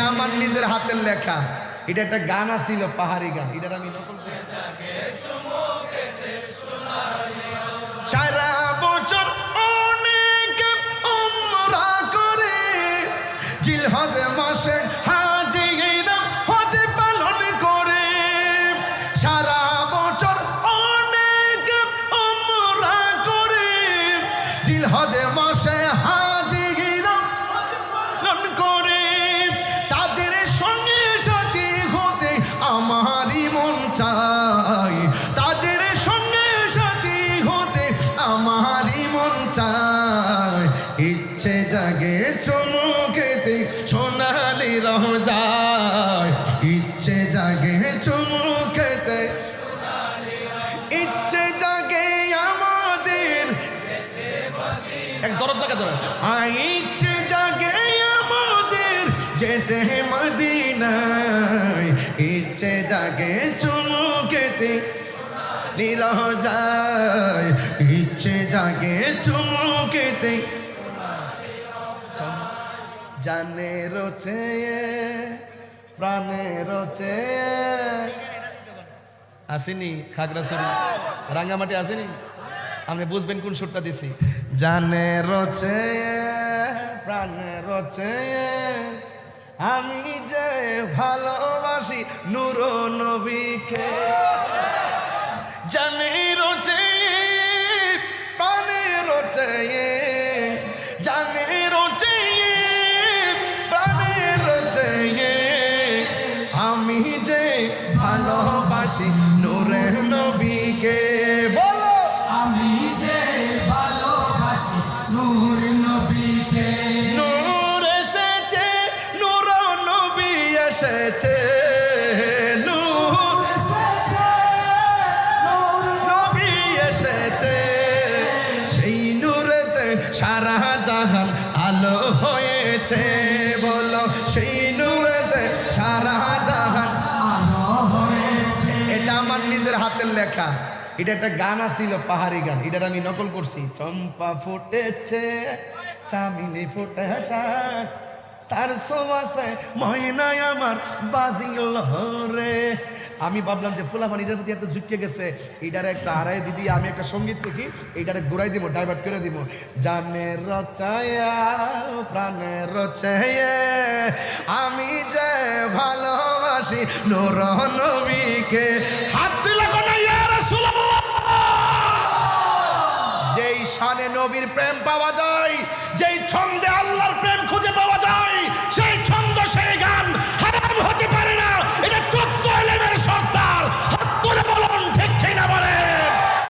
এটা আমার নিজের হাতের লেখা। এটা একটা গান আছিল, পাহাড়ি গান। এটার আমি সারা বছর মাসে হাজি হজে পালন করে। সারা বছর অনেক করে মাসে ইচ্ছে জাগে চমকেতে সোনালি রহ যায়। ইচ্ছে জাগে চমকেতে ইচ্ছে জাগে আমাদের। এক দরদ জায়গা ধরে ইচ্ছে জাগে আমাদের যেতে মদিনায়। ইচ্ছে জাগে চুমুকেতে নিরহ যায়। ইচ্ছে জাগে চুমুকেতে জানে রোচে প্রাণে রোচে আসেনি খাগড়াছড়ি রাঙ্গামাটি আসেনি? আপনি বুঝবেন কোন সুরটা দিছি। জানে রচে প্রাণে রচে আমি যে ভালোবাসি নূর নবীকে। জানে রচে প্রাণে রচে জানে রচে নূর এসেছে, নূর নবী এসেছে সারা জাহান আলো হয়েছে, বলো সেই নূরেতে সারা জাহান আলো হয়েছে। এটা আমার নিজের হাতের লেখা। এটা একটা গান আছিল, পাহাড়ি গান। এটার আমি নকল করছি। চম্পা ফুটেছে চামিলি ফুটেছে তার সোয়াসে ময়নায় আমার বাজিল রে আমি ভাবলাম যে ফুলামান এটার প্রতি এত ঝুঁকে গেছে, এটার একটা হারাই দিদি আমি একটা সংগীত দেখি, এটারে ঘুরাই দিব ডাইভার্ট করে দিব। জানে রচায়া, প্রাণে রচায়া আমি যে ভালোবাসি নোর নবীকে। হাত তুলে যেই শানে নবীর প্রেম পাওয়া যায় যেই ছন্দে আল্লাহর প্রেম খুঁজে পাওয়া যায় সেই ছন্দ